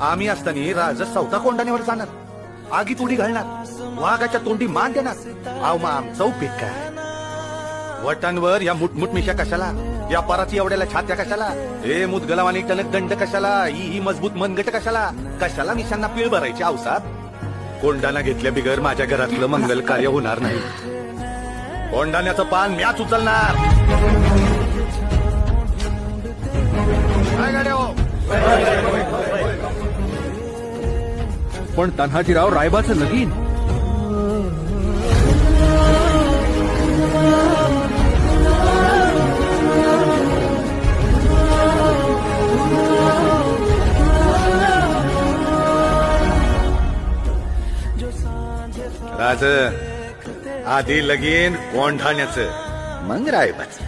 आम्ही असताना राज चौथा कोंडाण्यावर जाणार. आगीत उडी घालणार. वाघाच्या तोंडी मान देणार. आव मा आमचा उपयोग काय? वटांवर या मुठमुठ मिशा कशाला? या पराची एवढ्याला छात्या कशाला? हे मुदगलावानी टणक दंड कशाला? ही ही मजबूत मनगट कशाला? कशाला मिशांना पीळ भरायची अवसाद कोंडाना घेतल्या बिगर माझ्या घरातलं मंगल कार्य होणार नाही. कोंडाण्याचं पान म्याच उचलणार. पण तान्हाजीराव रायबाचं लगीन. राज आधी लगीन कोंढाण्याचं मग रायबाच.